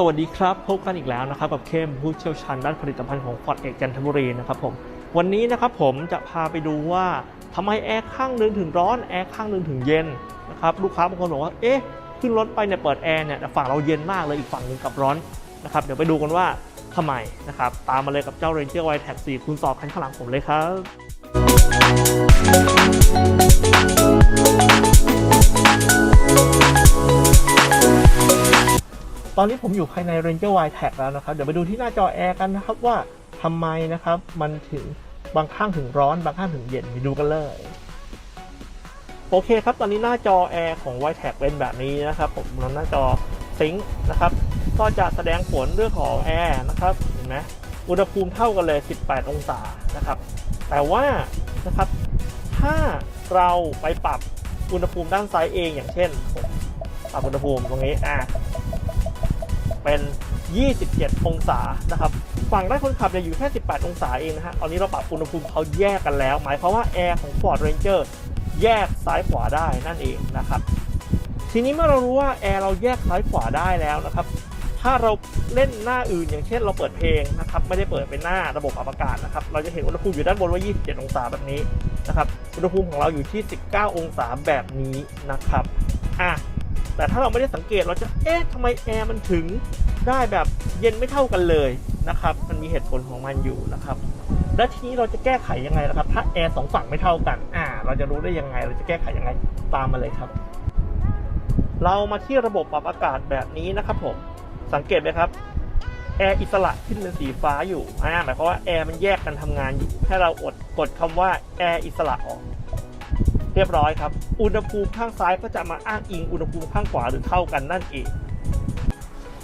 สวัสดีครับ พบกันอีกแล้วนะครับกับเข้มผู้เชี่ยวชาญด้านผลิตภัณฑ์ของฟอร์ดเอกจันทบุรีนะครับผมวันนี้นะครับผมจะพาไปดูว่าทำไมแอร์ข้างนึงถึงร้อนแอร์ข้างนึงถึงเย็นนะครับลูกค้าบางคนบอกว่าเอ๊ะขึ้นรถไปเนี่ยเปิดแอร์เนี่ยแต่ฝั่งเราเย็นมากเลยอีกฝั่งหนึ่งกลับร้อนนะครับเดี๋ยวไปดูกันว่าทำไมนะครับตามมาเลยกับเจ้า Ranger y t a g 4คูณ2คันข้างหลังผมเลยครับ ตอนนี้ผมอยู่ภายใน Ranger Y Tag แล้วนะครับ เดี๋ยวไปดูที่หน้าจอแอร์กันนะครับว่าทำไมนะครับมันถึงบางข้างถึงร้อน บางข้างถึงเย็นไปดูกันเลยโอเคครับ ตอนนี้หน้าจอแอร์ของ Y Tag เป็นแบบนี้นะครับ ผมบนหน้าจอซิงค์นะครับ ก็จะแสดงผลเรื่องของแอร์นะครับเห็นไหมอุณหภูมิเท่ากันเลย 18 องศานะครับ แต่ว่านะครับถ้าเราไปปรับอุณหภูมิด้านซ้ายเองอย่างเช่นผมปรับอุณหภูมิตรงนี้อะ เป็น 27 องศานะครับฝั่งด้านคนขับจะอยู่แค่ 18 องศาเองนะฮะตอนนี้เราปรับอุณหภูมิเขาแยกกันแล้ว หมายความว่าแอร์ของ Ford Ranger แยกซ้ายขวาได้นั่นเองนะครับทีนี้เมื่อเรารู้ว่าแอร์เราแยกซ้ายขวาได้แล้วนะครับถ้าเราเล่นหน้าอื่นอย่างเช่นเราเปิดเพลงนะครับไม่ได้เปิดเป็นหน้าระบบปรับอากาศนะครับเราจะเห็นอุณหภูมิอยู่ด้านบนว่า 27 องศาแบบนี้นะครับอุณหภูมิของเราอยู่ที่ 19 องศาแบบนี้นะครับอะ แต่ถ้าเราไม่ได้สังเกตเราจะเอ๊ะทำไมแอร์มันถึงได้แบบเย็นไม่เท่ากันเลยนะครับ มันมีเหตุผลของมันอยู่นะครับ และทีนี้เราจะแก้ไขยังไงนะครับ ถ้าแอร์สองฝั่งไม่เท่ากัน อ่า เราจะรู้ได้ยังไง เราจะแก้ไขยังไง ตามมาเลยครับ เรามาที่ระบบปรับอากาศแบบนี้นะครับผม สังเกตไหมครับ แอร์อิสระขึ้นเป็นสีฟ้าอยู่ อ่า หมายความว่าแอร์มันแยกกันทำงานอยู่ ให้เราอดกดคำว่าแอร์อิสระออก เรียบร้อยครับ อุณหภูมิข้างซ้ายก็จะมาอ้างอิงอุณหภูมิข้างขวาหรือเท่ากันนั่นเอง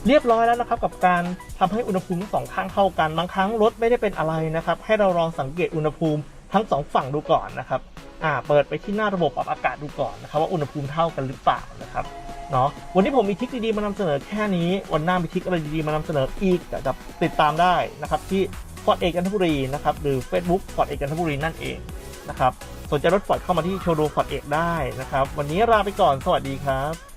เรียบร้อยแล้วนะครับกับการทำให้อุณหภูมิทั้งสองข้างเท่ากันบางครั้งรถไม่ได้เป็นอะไรนะครับ ให้เราลองสังเกตอุณหภูมิทั้งสองฝั่งดูก่อนนะครับอ่าเปิดไปที่หน้าระบบปรับอากาศดูก่อนนะครับว่าอุณหภูมิเท่ากันหรือเปล่านะครับเนาะวันนี้ผมมีทิคดีๆมานำเสนอแค่นี้ วันหน้ามีทิคอะไรดีๆมานำเสนออีกจะติดตามได้นะครับที่ฟอร์ดเอกจันทบุรีนะครับหรือ Facebook ฟอร์ดเอกจันทบุรีนั่นเองนะครับ สนใจรถฟอร์ดเข้ามาที่โชว์รูมฟอร์ดเอกได้นะครับ วันนี้ลาไปก่อนสวัสดีครับ